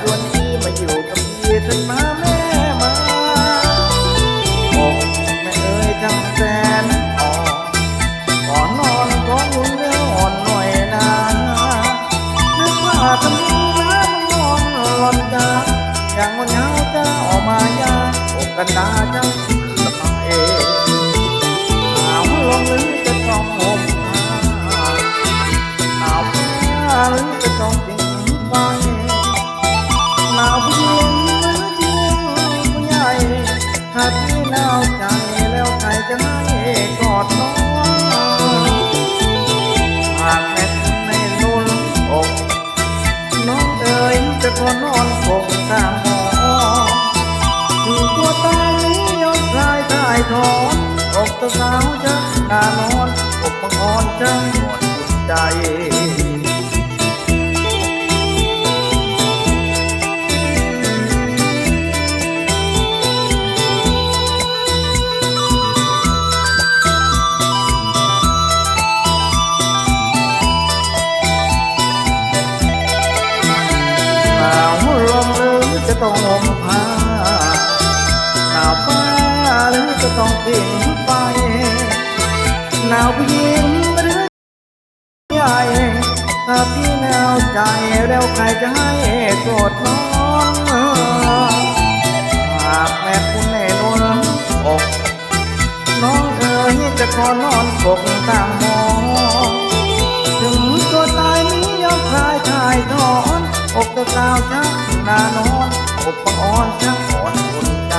ควรที่มาอยู่กับพี่ฉันมาแม่มาผมแม่เอ้ยทำแสนอ่อนขอนอนขอหนุนเนื้ออ่อนหน่อยนะนึกว่าทำนี้นะมันมอนหลอนตาอย่างวันเงาจะออกมายาอกกันตาจังสบายหาวลงหรืมจะต้องห่มผ้าหาวผ้าหรือ ถ้าพี่หนาวใจแล้วใครจะให้กอดน้องหากแม่ในนุ่นอกน้องเอ๋ยจะขอนอนคงตามหมอถึงตัวตายนี้ยอมคลายถ่ายถอนอกตะสาวจะนานอนอกบังอ่อนจะหมดใจ ต้องห่มผ้าหนาวฟ้าหรือจะต้องผิงไฟหนาวผู้หญิงหรือใหญ่ถ้าพี่หนาวใจแล้วใครจะให้โกรธน้องหากแม่คุณแน่นอนอกน้องเอ๋ยจะขอนอนกกต่าง ชักนานอนอบปังอ่อนชักอ่อนคนใจ